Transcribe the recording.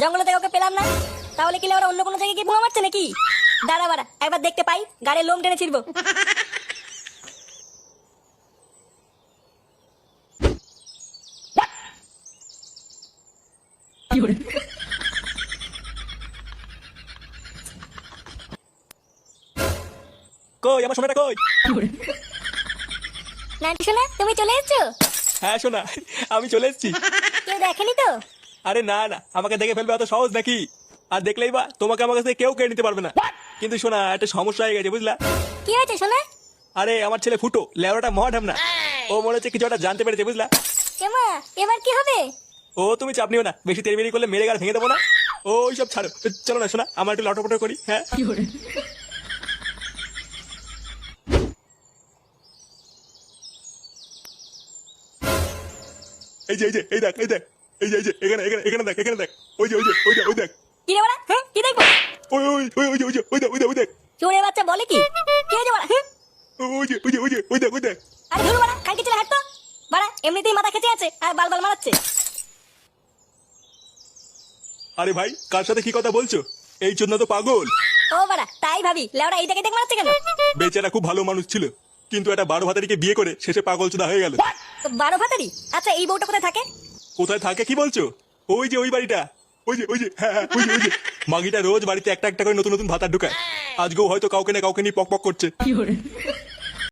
জঙ্গলে থেকে ওকে পেলাম না। তাহলে কি ওরা অন্য কোনো জায়গায় গিয়ে বোমা মারছে নাকি? দাঁড়া বাড়া একবার দেখতে পাই গাড়ির লোম টেনে ছিড়বো। কই আমার সোনাটা কই? নান্টি শোনা তুমি চলে এসছো? হ্যাঁ সোনা আমি চলে এসেছি। কেউ দেখেনি তো? আরে না না আমাকে দেখে ফেলবে অত সহজ নাকি? আর দেখলেই বা তোমাকে আমার কাছে কেউ কেড়ে নিতে পারবে না। কিন্তু শোনা একটা সমস্যা হয়ে গেছে বুঝলা? কি হয়েছে শোনা? আরে আমার ছেলে ফুটো লেওড়াটা মহাঠাম না। ও মনে হচ্ছে কিছু একটা জানতে পেরেছে বুঝলা? কেমা এবার কি হবে? ও তুমি চাপ নিও না বেশি তেড়বেড়ি করলে মেরে গাড় ভেঙে দেবো না। ও সব ছাড়ো চলো না শোনা আমার একটু লটপটো করি হ্যাঁ? এই যে এই যে এই দেখ এই দেখ। এই যে এই যে এখানে এখানে এখানে দেখ এখানে দেখ। ওই যে ওই যে ওই যে ওই দেখ। কি রে বাড়া হ্যাঁ কি দেখব? ওই ওই ওই ওই যে ওই যে ওই দেখ ওই দেখ ওই দেখ। বাচ্চা বলে কি? কি বাড়া হ্যাঁ? ওই যে ওই যে ওই যে ওই দেখ ওই দেখ। আরে ধরো বাড়া কালকে চলে হাঁটতো। বাড়া এমনিতেই মাথা খেতে আছে আর বাল বাল মারাচ্ছে। আরে ভাই কার সাথে কি কথা বলছো? এই জন্য তো পাগল। ও বাড়া তাই ভাবি লেওড়া এই দেখে দেখ মারাচ্ছে কেন? বেচারা খুব ভালো মানুষ ছিল কিন্তু একটা বারো ভাতারিকে বিয়ে করে শেষে পাগল চোদা হয়ে গেল। বারো ভাতারি? আচ্ছা এই বউটা কোথায় থাকে? কোথায় থাকে কি বলছো? ওই যে ওই বাড়িটা। ওই যে ওই যে হ্যাঁ হ্যাঁ, ওই যে ওই যে। মাগিটা রোজ বাড়িতে একটা একটা করে নতুন নতুন ভাতা ঢুকায়। আজকেও হয়তো কাউকে না কাউকে নিয়ে পক পক করছে।